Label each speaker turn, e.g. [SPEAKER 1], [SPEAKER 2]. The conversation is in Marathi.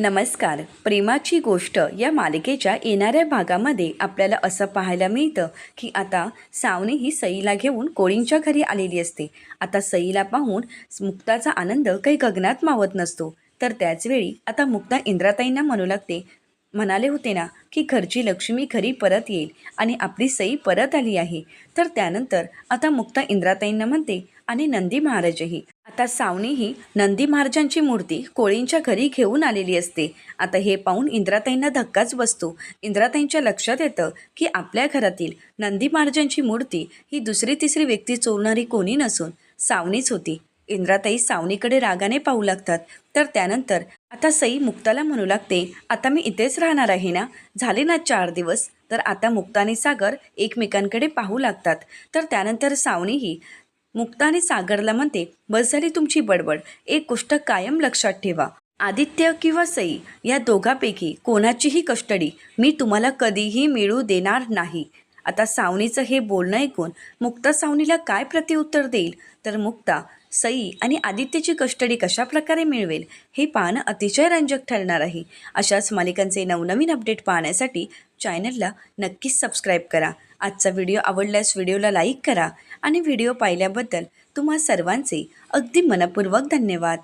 [SPEAKER 1] नमस्कार. प्रेमाची गोष्ट या मालिकेच्या येणाऱ्या भागामध्ये आपल्याला असं पाहायला मिळतं की आता सावनी ही सईला घेऊन कोळींच्या घरी आलेली असते. आता सईला पाहून मुक्ताचा आनंद काही गगनात मावत नसतो. तर त्याचवेळी आता मुक्ता इंद्राताईंना म्हणू लागते म्हणाले होते ना की घरची लक्ष्मी घरी परत येईल आणि आपली सई परत आली आहे. तर त्यानंतर आता मुक्ता इंद्राताईंना म्हणते आणि नंदी महाराजही. आता सावनी ही नंदी महाराजांची मूर्ती कोळींच्या घरी घेऊन आलेली असते. आता हे पाहून इंद्राताईंना धक्काच बसतो. इंद्राताईंच्या लक्षात येतं की आपल्या घरातील नंदी महाराजांची मूर्ती ही दुसरी तिसरी व्यक्ती चोरणारी कोणी नसून सावनीच होती. इंद्राताई सावनीकडे रागाने पाहू लागतात. तर त्यानंतर आता सई मुक्ताला म्हणू लागते आता मी इथेच राहणार आहे ना? झाले ना चार दिवस? तर आता मुक्ता आणि सागर एकमेकांकडे पाहू लागतात. तर त्यानंतर सावनीही मुक्ताने सागरला म्हणते बस झाली तुमची बडबड. एक गोष्ट कायम लक्षात ठेवा. आदित्य किंवा सई या दोघांपैकी कोणाचीही कस्टडी मी तुम्हाला कधीही मिळू देणार नाही. आता सावनीचं हे बोलणं ऐकून मुक्ता सावनीला काय प्रतिउत्तर देईल? तर मुक्ता सई आणि आदित्यची कस्टडी कशा प्रकारे मिळवेल हे पाहणं अतिशय रंजक ठरणार आहे. अशाच मालिकांचे नवनवीन अपडेट पाहण्यासाठी चॅनलला नक्कीच सबस्क्राईब करा. आजचा व्हिडिओ आवडल्यास व्हिडिओला लाईक करा आणि व्हिडिओ पाहिल्याबद्दल तुम्हा सर्वांचे अगदी मनपूर्वक धन्यवाद.